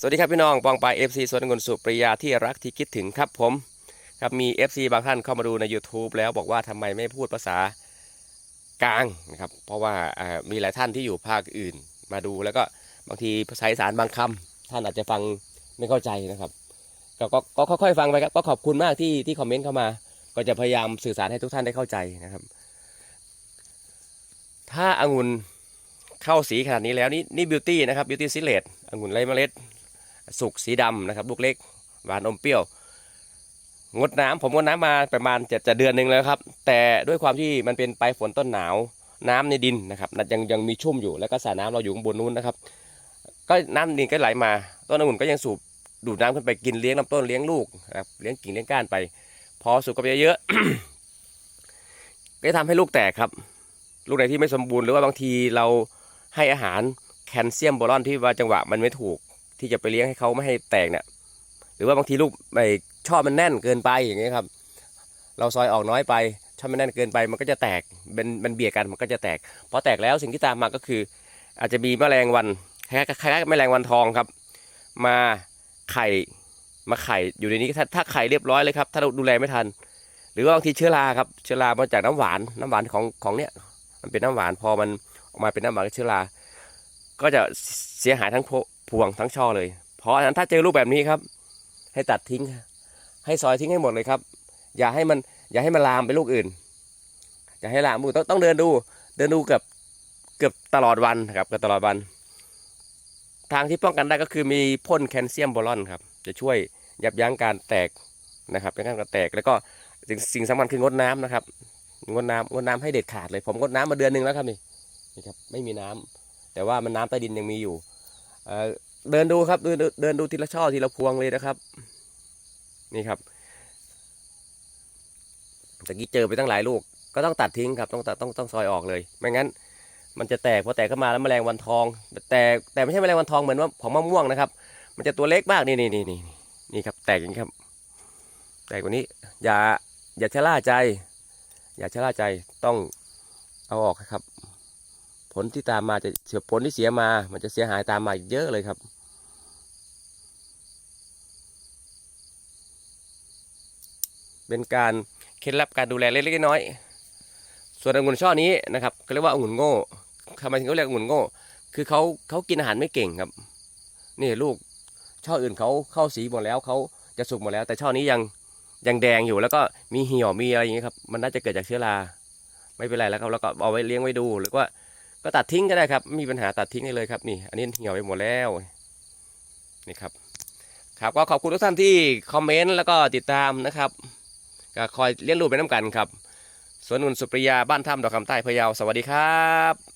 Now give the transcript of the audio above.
สวัสดีครับพี่น้องปองปาย FC สวนองุ่นสุปริยาที่รักที่คิดถึงครับผมครับมี FC บางท่านเข้ามาดูใน YouTube แล้วบอกว่าทำไมไม่พูดภาษากลางนะครับเพราะว่ามีหลายท่านที่อยู่ภาคอื่นมาดูแล้วก็บางทีภาษาอีสานบางคำท่านอาจจะฟังไม่เข้าใจนะครับก็ก็ก็ค่อยๆฟังไปครับก็ขอบคุณมากที่ที่คอมเมนต์เข้ามา ก็จะพยายามสื่อสารให้ทุกท่านได้เข้าใจนะครับ ถ้าองุ่นเข้าสีขนาดนี้แล้วนี่นี่บิวตี้นะครับบิวตี้ซิเลตองุ่นไรเมล็ด สุกสีดำนะครับลูกเล็กหวานอมเปรี้ยว งดน้ำผมงดน้ำมาประมาณจะจะเดือนหนึ่งแล้วครับ แต่ด้วยความที่มันเป็นปลายฝนต้นหนาว น้ำในดินนะครับน่ะยังยังมีชุ่มอยู่แล้วก็สระน้ำเราอยู่ข้างบนนู้นนะครับ ก็น้ำดินก็ไหลมา ต้นองุ่นก็ยังสูบดูดน้ำขึ้นไปกินเลี้ยงลำต้นเลี้ยงลูกนะครับเลี้ยงกิ่งเลี้ยงก้านไป พอสูบกันไปเยอะๆก็จะทำให้ลูกแตกครับ ลูกไหนที่ไม่สมบูรณ์หรือว่าบางทีเราให้อาหารแคลเซียมโบรอนที่ว่าจังหวะมันไม่ถูก ที่จะไปเลี้ยงให้เขาไม่ให้แตกเนี่ยหรือว่าบางทีลูกไอ้ช่อมันแน่นเกินไปอย่างเงี้ยครับ เราซอยออกน้อยไปช่อมันแน่นเกินไปมันก็จะแตกเป็นมันเบียดกันมันก็จะแตกพอแตกแล้วสิ่งที่ตามมาก็คือ อาจจะมีแมลงวันคล้ายๆคล้ายแมลงวันทองครับ มาไข่มาไข่อยู่ในนี้ถ้าถ้าไข่เรียบร้อยเลยครับ ถ้าเราดูแลไม่ทัน หรือว่าบางทีเชื้อราครับเชื้อรามาจากน้ำหวานน้ำหวานของของเนี้ยมันเป็นน้ำหวานพอมันออกมาเป็นน้ำหวานเชื้อราก็จะเสียหายทั้ง พวงทั้งช่อเลย เพราะฉะนั้นถ้าเจอลูกแบบนี้ครับ ให้ตัดทิ้ง ให้ซอยทิ้งให้หมดเลยครับ อย่าให้มันอย่าให้มันลามไปลูกอื่น อย่าให้ลามลูกต้องต้องเดินดู เดินดูเกือบเกือบตลอดวันครับเกือบตลอดวัน ทางที่ป้องกันได้ก็คือมีพ่นแคลเซียมโบรอนครับ จะช่วยยับยั้งการแตกนะครับยับยั้งการแตกแล้วก็สิ่งสิ่งสำคัญคืองดน้ำนะครับ งดน้ำงดน้ำให้เด็ดขาดเลย ผมงดน้ำมาเดือนหนึ่งแล้วครับนี่นี่ครับไม่มีน้ำแต่ว่ามันน้ำใต้ดินยังมีอยู่ เดินดูครับเดินเดินดูทีละช่อทีละพวงเลยนะครับ นี่ครับตะกี้เจอไปตั้งหลายลูก ก็ต้องตัดทิ้งครับต้องตัดต้องต้องซอยออกเลย ไม่งั้น มันจะแตกพอแตกขึ้นมาแล้วแมลงวันทอง แต่แต่ไม่ใช่แมลงวันทองเหมือนว่าของมะม่วงนะครับ มันจะตัวเล็กมากนี่นี่นี่นี่นี่ครับ แตกอย่างนี้ครับ แตกกว่านี้ อย่าอย่าชะล่าใจ อย่าชะล่าใจต้องเอาออกครับ ลที่ตามมาจะเสียผลที่เสียมา มันจะเสียหายตามมาอีกเยอะเลยครับ เป็นการเคล็ดลับการดูแลเล็กๆน้อยๆส่วนองุ่นช่อนี้นะครับเขาเรียกว่าองุ่นโง่ทำไมถึงเขาเรียกองุ่นโง่ คือเขาเขากินอาหารไม่เก่งครับ นี่ลูกช่ออื่นเขาเข้าสีหมดแล้วเขาจะสุกหมดแล้ว แต่ช่อนี้ยังยังแดงอยู่แล้วก็มีเหี่ยวมีอะไรอย่างเงี้ยครับ มันน่าจะเกิดจากเชื้อรา ไม่เป็นไรแล้วครับ แล้วก็เอาไว้เลี้ยงไว้ดู หรือว่า ก็ตัดทิ้งก็ได้ครับไม่มีปัญหาตัดทิ้งได้เลยครับนี่อันนี้เหี่ยวไปหมดแล้วนี่ครับ ครับก็ขอบคุณทุกท่านที่คอมเมนต์แล้วก็ติดตามนะครับก็คอยเลี้ยงลูกไปน้ำกันครับสวนนุนสุปริยาบ้านถ้ำดอกคำใต้พะเยาสวัสดีครับ